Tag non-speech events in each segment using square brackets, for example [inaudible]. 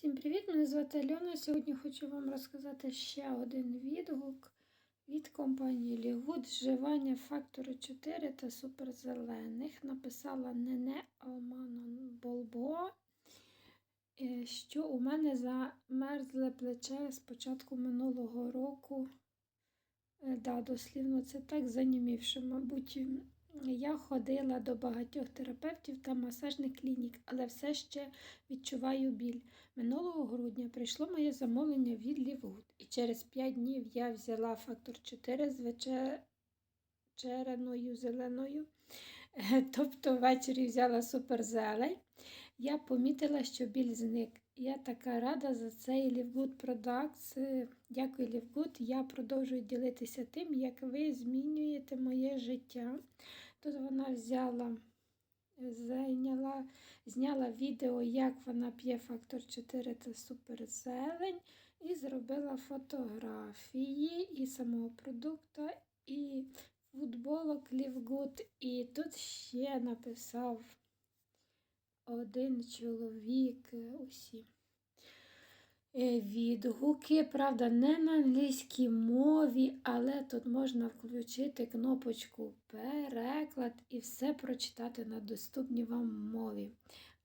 Всім привіт! Мене звати Альона. Сьогодні хочу вам розказати ще один відгук від компанії Лігуд вживання фактору 4 та суперзелених. Написала Нене Алманон Болбоа, е, що у мене замерзле плече з початку минулого року. Е, Да, дослівно це так занімівши, мабуть. Я ходила до багатьох терапевтів та масажних клінік, але все ще відчуваю біль. Минулого грудня прийшло моє замовлення від Лівгуд, і через 5 днів я взяла фактор 4 з вечереною зеленою, [laughs] тобто ввечері взяла суперзелень. Я помітила, що біль зник. Я така рада за цей Лівгуд. Е, Дякую, Лівгуд. Я продовжую ділитися тим, як ви змінюєте моє життя. Тут вона взяла, зайняла, зняла відео, як вона п'є фактор 4 та суперзелень, і зробила фотографії і самого продукту, і футболок Лівгуд. І тут ще написав один чоловік е, усі. Е, Відгуки, правда, не на англійській мові, але тут можна включити кнопочку переклад і все прочитати на доступній вам мові.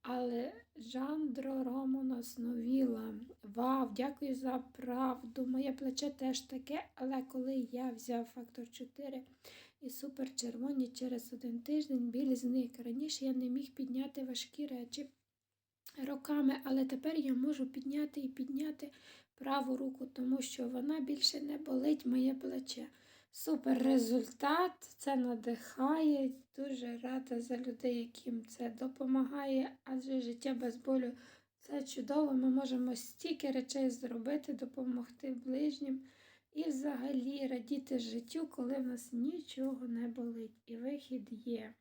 Але Жандро Романос Новіла. Вау, дякую за правду. Моє плече теж таке, але коли я взяв фактор 4 і супер червоні через один тиждень біль зник. Раніше я не міг підняти важкі речі роками, але тепер я можу підняти і підняти праву руку, тому що вона більше не болить моє плече. Супер результат, це надихає. Дуже рада за людей, яким це допомагає, адже життя без болю це чудово. Ми можемо стільки речей зробити, допомогти ближнім і взагалі радіти життю, коли в нас нічого не болить. І вихід є.